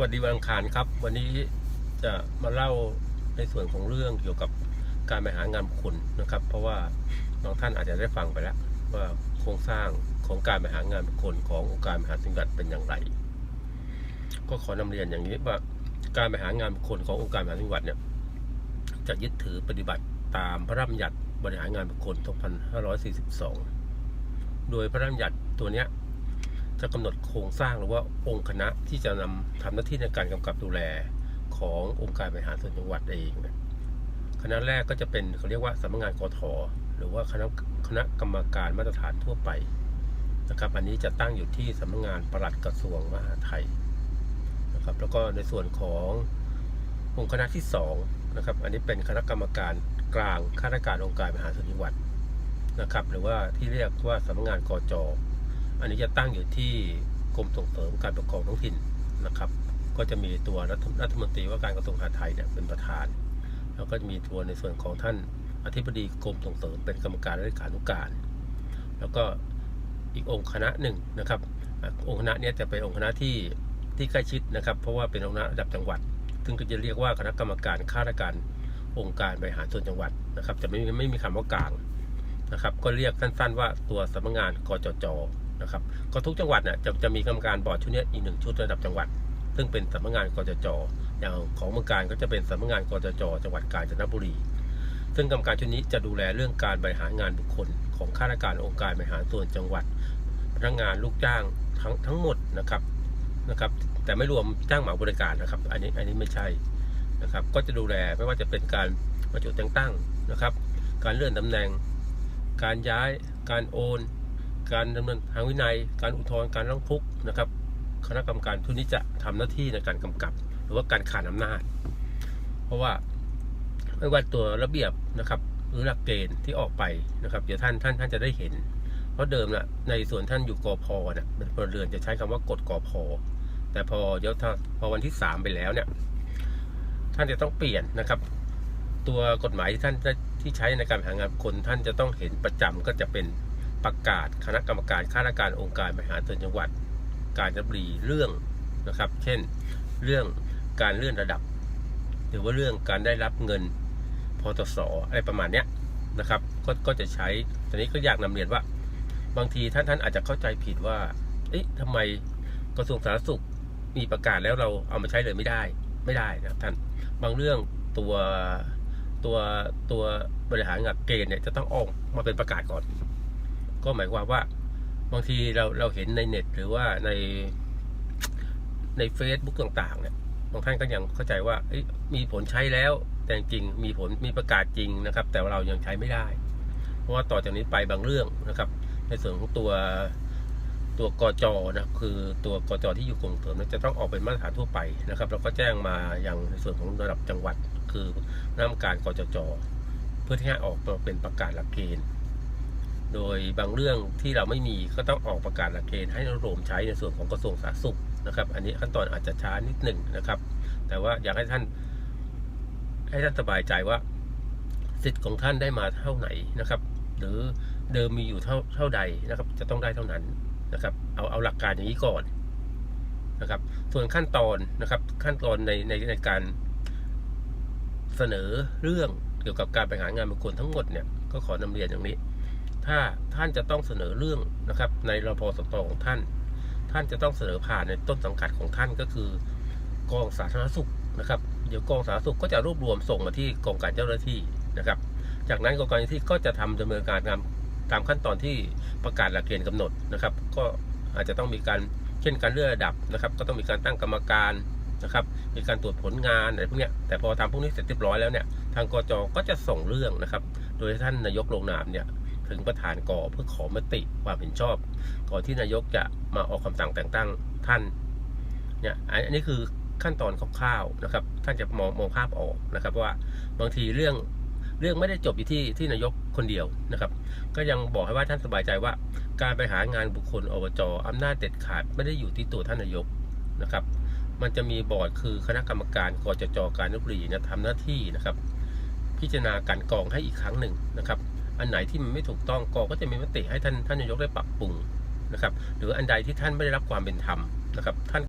วัสดีวันอังคารครับ วันนี้จะมาเล่าในส่วนของเรื่องเกี่ยวกับการบริหารงานบุคคลนะครับ เพราะว่าบางท่านอาจจะได้ฟังไปแล้วว่าโครงสร้างของการบริหารงานบุคคลขององค์การบริหารส่วนจังหวัดเป็นอย่างไร ก็ขอนำเรียนอย่างนี้ว่าการบริหารงานบุคคลขององค์การบริหารส่วนจังหวัดเนี่ยจะยึดถือปฏิบัติตามพระราชบัญญัติบริหารงานบุคคล 2542 โดยพระราชบัญญัติตัวเนี้ย จะกำหนดโครงสร้างหรือว่าองค์คณะที่จะนำทำหน้าที่ในการกำกับดูแลขององค์การบริหารส่วนจังหวัดเองเนี่ยคณะแรกก็จะเป็นเขาเรียกว่าสำนักงานกทหรือว่าคณะคณะกรรมการมาตรฐานทั่วไปนะครับอันนี้จะตั้งอยู่ที่สำนักงานปลัดกระทรวงมหาดไทยนะครับแล้วก็ในส่วนขององค์คณะที่สองนะครับอันนี้เป็นคณะกรรมการกลางข้าราชการองค์การบริหารส่วนจังหวัดนะครับหรือว่าที่เรียกว่าสำนักงานกจ อันนี้จะตั้งอยู่ที่กรมส่งเสริมการปกครองท้องถิ่นนะครับ ก็จะมีตัวรัฐรฐมนตรีว่าการกระทรวงมหาดไทยเนี่ยเป็นประธาน แล้วก็จะมีตัวในส่วนของท่านอธิบดีกรมส่งเสริมเป็นกรรมการและเลขานุการ แล้วก็อีกองค์คณะหนึ่งนะครับอะองค์คณะนี้จะเป็นองค์คณะที่ที่ใกล้ชิดนะครับ เพราะว่าเป็นองค์คณะระดับจังหวัด ซึ่งก็จะเรียกว่าคณะกรรมการข้าราชการองค์การบริหารส่วนจังหวัดนะครับ จะไม่มีไม่มีคำว่ากลางนะครับ ก็เรียกสั้นๆว่าตัวสำนักงานกจจ นะครับก็ทุกจังหวัดเนี่ยจะจะมีกรรมการบอร์ดชุดนี้อีกหนึ่งชุดระดับจังหวัด ซึ่งเป็นสำนักงานกจจอย่างของเมืองการก็จะเป็นสำนักงานกจจจังหวัดกาญจนบุรี ซึ่งกรรมการชุดนี้จะดูแลเรื่องการบริหารงานบุคคล ของข้าราชการองค์การบริหารส่วนจังหวัดพนักงานลูกจ้างทั้งทั้งหมดนะครับนะครับ แต่ไม่รวมจ้างเหมาบริการนะครับ อันนี้อันนี้ไม่ใช่นะครับ ก็จะดูแลไม่ว่าจะเป็นการประจุแต่งตั้งนะครับ การเลื่อนตำแหน่ง การย้ายการโอน การดำเนินทางวินัย การอุทธรณ์การร้องทุกข์นะครับคณะกรรมการชุดนี้จะทำหน้าที่ในการกำกับ หรือว่าการขานอำนาจ เพราะว่าไม่ว่าตัวระเบียบนะครับหรือหลักเกณฑ์ที่ออกไปนะครับ เดี๋ยวท่านท่านท่านจะได้เห็น เพราะเดิมนะในส่วนท่านอยู่กอพเนี่ยเป็นพลเรือนจะใช้คำว่ากฎกอพอแต่พอเดี๋ยวถ้าพอวันที่สามไปแล้วเนี่ยท่านจะต้องเปลี่ยนนะครับ ตัวกฎหมายที่ท่านที่ใช้ในการหางานคนท่านจะต้องเห็นประจำก็จะเป็น ประกาศคณะกรรมการข้าราชการองค์การบริหารส่วนจังหวัด การจับรีเรื่องนะครับ เช่น เรื่องการเลื่อนระดับ หรือว่าเรื่องการได้รับเงินพอตสอะไรประมาณเนี้ยนะครับก็ก็จะใช้ตอนนี้ก็อยากนำเรียนว่า บางทีท่านท่านอาจจะเข้าใจผิดว่า เอ๊ะทำไมกระทรวงสาธารณสุขมีประกาศแล้วเราเอามาใช้เลยไม่ได้ไม่ได้นะท่านบางเรื่องตัวตัวตัวบริหารงานเกณฑ์เนี่ยจะต้องออกมาเป็นประกาศก่อน ก็หมายความว่า บางทีเราเราเห็นในเน็ต หรือว่าในใน Facebook ต่างๆเนี่ยบางท่านก็ยังเข้าใจว่ามีผลใช้แล้วแต่จริงมีผลมีประกาศจริงนะครับ แต่เรายังใช้ไม่ได้ เพราะว่าต่อจากนี้ไปบางเรื่องนะครับ ในส่วนของตัวตัวกจนะคือตัวกจที่อยู่กรมส่งเสริมจะต้องออกเป็นมาตรฐานทั่วไปนะครับแล้วก็แจ้งมาอย่างในส่วนของระดับจังหวัด คือคณะกรรมการกจจเพื่อที่ให้ออกมาเป็นประกาศหลักเกณฑ์ โดยบางเรื่องที่เราไม่มีก็ต้องออกประกาศหลักเกณฑ์ให้เรารวมใช้ในส่วนของกระทรวงสาธารณสุขนะครับ อันนี้ขั้นตอนอาจจะช้านิดหนึ่งนะครับ แต่ว่าอยากให้ท่าน ให้ท่านสบายใจว่า สิทธิ์ของท่านได้มาเท่าไหนนะครับ หรือเดิมมีอยู่เท่าเท่าใดนะครับ จะต้องได้เท่านั้นนะครับ เอาเอาหลักการอย่างนี้ก่อนนะครับ ส่วนขั้นตอนนะครับ ขั้นตอนในในในการเสนอเรื่องเกี่ยวกับการบริหารงานบุคคลทั้งหมดเนี่ยก็ขอนำเรียนอย่างนี้ ถ้าท่านจะต้องเสนอเรื่องนะครับในรพสตของท่าน ท่านจะต้องเสนอผ่านในต้นสังกัดของท่านก็คือกองสาธารณสุขนะครับเดี๋ยวกองสาธารณสุขก็จะรวบรวมส่งมาที่กองการเจ้าหน้าที่นะครับ จากนั้นกองการเจ้าหน้าที่ก็จะทำดำเนินการตามตามขั้นตอนที่ประกาศหลักเกณฑ์กำหนดนะครับ ก็อาจจะต้องมีการเช่นการเลื่อนระดับนะครับ ก็ต้องมีการตั้งกรรมการนะครับ มีการตรวจผลงานอะไรพวกนี้แต่พอทำพวกนี้เสร็จเรียบร้อยแล้วเนี่ยทางกจก็จะส่งเรื่องนะครับ โดยท่านนายกลงนามเนี่ย ถึงประธานกอเพื่อขอมติความเห็นชอบ ก่อนที่นายกจะมาออกคำสั่งแต่งตั้งท่านเนี่ยอันนี้คือขั้นตอนคร่าวๆนะครับ ท่านจะมองมองภาพออกนะครับ ว่าบางทีเรื่องเรื่องไม่ได้จบอยู่ที่ที่นายกคนเดียวนะครับ ก็ยังบอกให้ว่าท่านสบายใจว่า การไปหางานบุคคลอบจอำนาจเด็ดขาดไม่ได้อยู่ที่ตัวท่านนายกนะครับ มันจะมีบอร์ดคือคณะกรรมการกจจการนบุรีนะทำหน้าที่นะครับ พิจารณาการกองให้อีกครั้งหนึ่งนะครับ อันไหนที่มันไม่ถูกต้องกก็จะมีมติให้ท่านท่านนายกได้ปรับปรุงนะครับหรืออันใดที่ท่านไม่ได้รับความเป็นธรรมนะครับท่าน